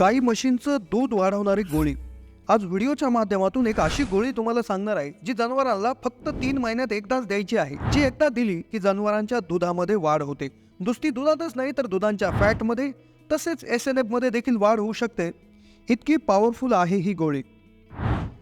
गाई म्हशींचं दूध वाढवणारी गोळी. आज व्हिडिओच्या माध्यमातून एक अशी गोळी तुम्हाला सांगणार आहे जी जनावरांना फक्त तीन महिन्यात एकदाच द्यायची आहे. जी एकदा दिली की जनावरांच्या दुधामध्ये वाढ होते. नुसती दुधातच नाही तर दुधांच्या फॅटमध्ये तसेच एस एन एफमध्ये देखील वाढ होऊ शकते. इतकी पॉवरफुल आहे ही गोळी.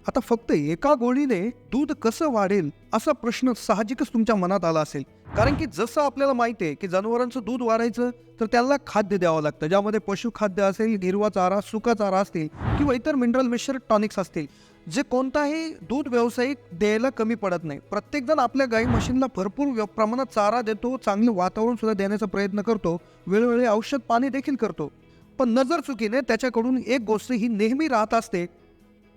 आता फक्त एका गोळीने दूध कसं वाढेल असा प्रश्न साहजिकच तुमच्या मनात आला असेल. कारण की जसं आपल्याला माहिती आहे की जनावरांचं दूध वाढायचं तर त्यांना खाद्य द्यावं लागतं. ज्यामध्ये पशुखाद्य असेल हिरवा चारा सुका चारा असतील किंवा इतर मिनरल मिश्र टॉनिक्स असतील जे कोणताही दूध व्यावसायिक द्यायला कमी पडत नाही. प्रत्येकजण आपल्या गाई मशीनला भरपूर व्य- प्रमाणात चारा देतो चांगलं वातावरण सुद्धा देण्याचा प्रयत्न करतो वेळोवेळी औषध पाणी देखील करतो. पण नजर चुकीने त्याच्याकडून एक गोष्ट ही नेहमी राहत असते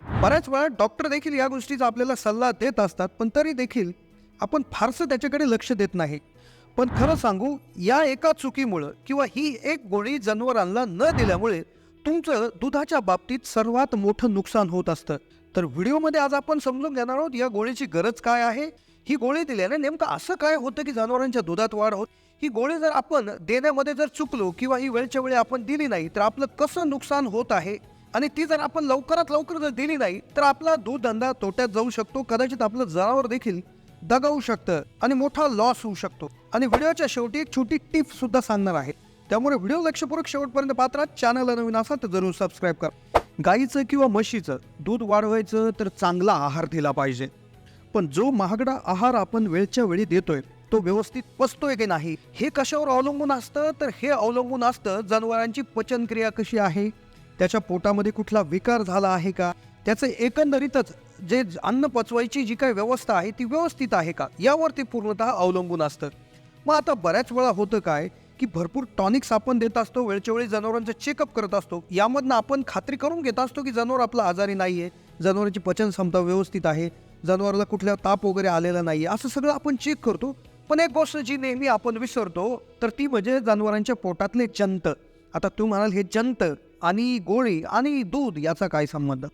बऱ्याच वेळा डॉक्टर देखील या गोष्टीचा आपल्याला सल्ला देत असतात पण तरी देखील आपण फारसं त्याच्याकडे लक्ष देत नाही. पण खरं सांगू या एका चुकीमुळं किंवा ही एक गोळी जनावरांना न दिल्यामुळे तुमचं दुधाच्या बाबतीत सर्वात मोठं नुकसान होत असतं. तर व्हिडिओमध्ये आज आपण समजून घेणार आहोत या गोळीची गरज काय आहे? ही गोळी दिल्याने नेमकं असं काय होतं की जनावरांच्या दुधात वाढ होत? ही गोळी जर आपण देण्यामध्ये जर चुकलो किंवा ही वेळच्या वेळी आपण दिली नाही तर आपलं कसं नुकसान होत आहे? आणि ती जर आपण लवकरात लवकर जर दिली नाही तर आपला दूध धंदा तोट्यात जाऊ शकतो कदाचित आपलं जनावर देखील दगावू शकतं आणि मोठा लॉस होऊ शकतो. आणि व्हिडिओच्या शेवटी एक छोटी टिप सुद्धा सांगणार आहे. त्यामुळे व्हिडिओ लक्षपूर्वक शेवटपर्यंत पात्रात चॅनलला नवीन असाल तर जरूर सबस्क्राईब करा. गाईचं किंवा म्हशीचं दूध वाढवायचं तर चांगला आहार दिला पाहिजे. पण जो महागडा आहार आपण वेळच्या वेळी देतोय तो व्यवस्थित पचतोय की नाही हे कशावर अवलंबून असतं? तर हे अवलंबून असतं जनावरांची पचनक्रिया कशी आहे? त्याच्या पोटामध्ये कुठला विकार झाला आहे का? त्याचं एकंदरीतच जे अन्न पचवायची जी काही व्यवस्था आहे ती व्यवस्थित आहे का? यावरती पूर्णतः अवलंबून असतं. मग आता बऱ्याच वेळा होतं काय की भरपूर टॉनिक्स आपण देत असतो वेळच्या वेळी जनावरांचं चेकअप करत असतो. यामधनं आपण खात्री करून घेत असतो की जनावर आपला आजारी नाही आहे जनावरांची पचन क्षमता व्यवस्थित आहे जनावराला कुठल्या ताप वगैरे आलेला नाही आहे असं सगळं आपण चेक करतो. पण एक गोष्ट जी नेहमी आपण विसरतो तर ती म्हणजे जनावरांच्या पोटातले जंत. आता तू म्हणाल हे जंत आणि गोळी आणि दूध याचा काय संबंध?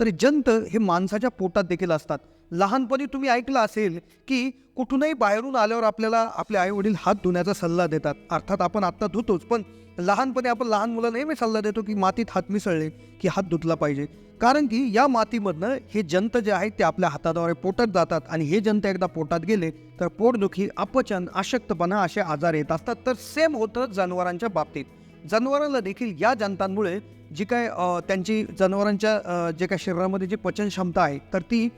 तर जंत हे माणसाच्या पोटात देखील असतात. लहानपणी तुम्ही ऐकलं असेल की कुठूनही बाहेरून आल्यावर आपल्याला आपले आई वडील हात धुण्याचा सल्ला देतात. अर्थात आपण आत्ता धुतोच पण लहानपणी आपण लहान मुलं नेहमी सल्ला देतो की मातीत हात मिसळले की हात धुतला पाहिजे. कारण की या मातीमधनं हे जंत जे आहेत ते आपल्या हाताद्वारे पोटात जातात आणि हे जंत एकदा पोटात गेले तर पोटदुखी अपचन अशक्तपणा असे आजार येत असतात. तर सेम होतं जनावरांच्या बाबतीत. जनावरांना देखील या जंतांमुळे जी काय त्यांची जनावरांच्या जे काय शरीरामध्ये जी पचन क्षमता आहे तर ती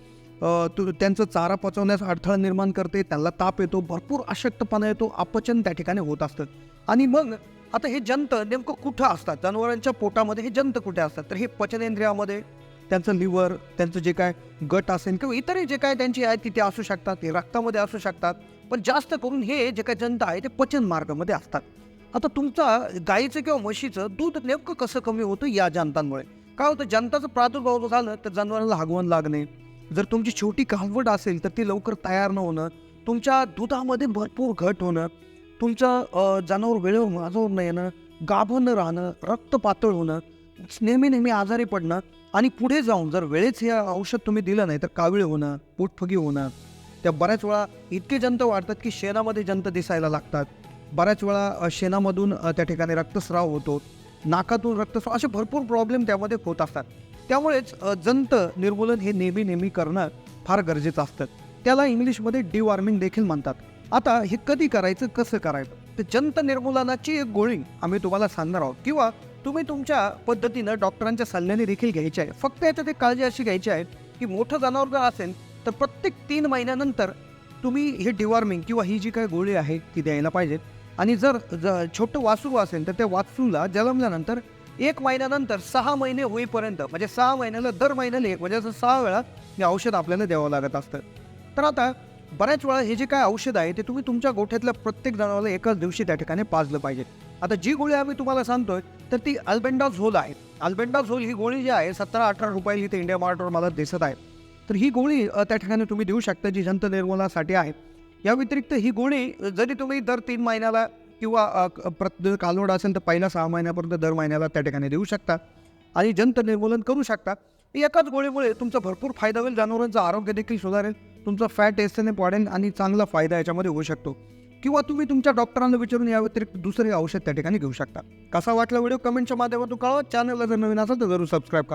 तु- त्यांचं चारा पचवण्यास अडथळा निर्माण करते त्यांना ताप येतो भरपूर अशक्तपणा येतो अपचन त्या ठिकाणी होत असतं. आणि मग आता हे जंत नेमकं कुठं असतात? जनावरांच्या पोटामध्ये हे जंत कुठे असतात? तर हे पचनेंद्रियामध्ये त्यांचं लिव्हर त्यांचं जे काय गट असेल किंवा इतरही जे काय त्यांची आहेत तिथे असू शकतात ते रक्तामध्ये असू शकतात. पण जास्त करून हे जे काय जंत आहे ते पचन मार्गामध्ये असतात. आता तुमचा गाईचं किंवा म्हशीचं दूध नेमकं कसं कमी होतं या जंतांमुळे काय होतं? जंताचं प्रादुर्भाव झालं तर जनावरांना हागवण लागणे. जर तुमची छोटी कालवड असेल तर ती लवकर तयार न होणं. तुमच्या दुधामध्ये भरपूर घट होणं. तुमचं जनावर वेळेवर माजवर न येणं. गाभण न राहणं. रक्त पातळ होणं. नेहमी नेहमी आजारी पडणं. आणि पुढे जाऊन जर वेळेच हे औषध तुम्ही दिलं नाही तर कावीळ होणं पोटफगी होणं. त्या बऱ्याच वेळा इतके जंत वाढतात की शेणामध्ये जंत दिसायला लागतात. बऱ्याच वेळा शेणामधून त्या ठिकाणी रक्तस्राव होतो. नाकातून रक्तस्राव असे भरपूर प्रॉब्लेम त्यामध्ये होत असतात. त्यामुळेच जंत निर्मूलन हे नेहमी नेहमी करणं फार गरजेचं असतं. त्याला इंग्लिशमध्ये डिवॉर्मिंग देखील म्हणतात. आता हे कधी करायचं कसं करायचं? तर जंत निर्मूलनाची एक गोळी आम्ही तुम्हाला सांगणार आहोत. किंवा तुम्ही तुमच्या पद्धतीनं डॉक्टरांच्या सल्ल्याने देखील घ्यायची आहे. फक्त याच्यात एक काळजी अशी घ्यायची आहे की मोठं जनावर जर असेल तर प्रत्येक तीन महिन्यानंतर तुम्ही हे डिवॉर्मिंग किंवा ही जी काही गोळी आहे ती द्यायला पाहिजेत आणि जर ज छोटं वासरू असेल तर त्या वासरूला जन्मल्यानंतर एक महिन्यानंतर सहा महिने होईपर्यंत म्हणजे सहा महिन्याला दर महिन्याला एक म्हणजे असं सहा वेळा हे औषध आपल्याला द्यावं लागत असतं. तर आता बऱ्याच वेळा हे जे काय औषध आहे ते तुम्ही तुमच्या गोठ्यातल्या प्रत्येक जनावराला एकाच दिवशी त्या ठिकाणी पाजलं पाहिजे. आता जी गोळी आम्ही तुम्हाला सांगतोय तर ती अल्बेंडाझोल आहे. अल्बेंडाझोल ही गोळी जी आहे सतरा अठरा रुपयाला इथे इंडिया मार्टवर मला दिसत आहे. तर ही गोळी त्या ठिकाणी तुम्ही देऊ शकता जी जंत निर्मूलनासाठी आहे. या व्यतिरिक्त ही गोळी जरी तुम्ही दर तीन महिन्याला किंवा प्रत कालवड असेल तर पहिल्या सहा महिन्यापर्यंत दर महिन्याला त्या ठिकाणी देऊ शकता. आणि जंत निर्मूलन करू शकता. एकाच गोळीमुळे तुमचा भरपूर फायदा होईल जनावरांचं आरोग्य देखील सुधारेल तुमचा फॅट एस वाढेल आणि चांगला फायदा याच्यामध्ये होऊ शकतो. किंवा तुम्ही तुमच्या डॉक्टरांना विचारून या व्यतिरिक्त दुसरे औषध त्या ठिकाणी घेऊ शकता. कसा वाटला व्हिडिओ कमेंटच्या माध्यमातून कळवा. चॅनलला जर नवीन असेल तर जरूर सबस्क्राईब करा.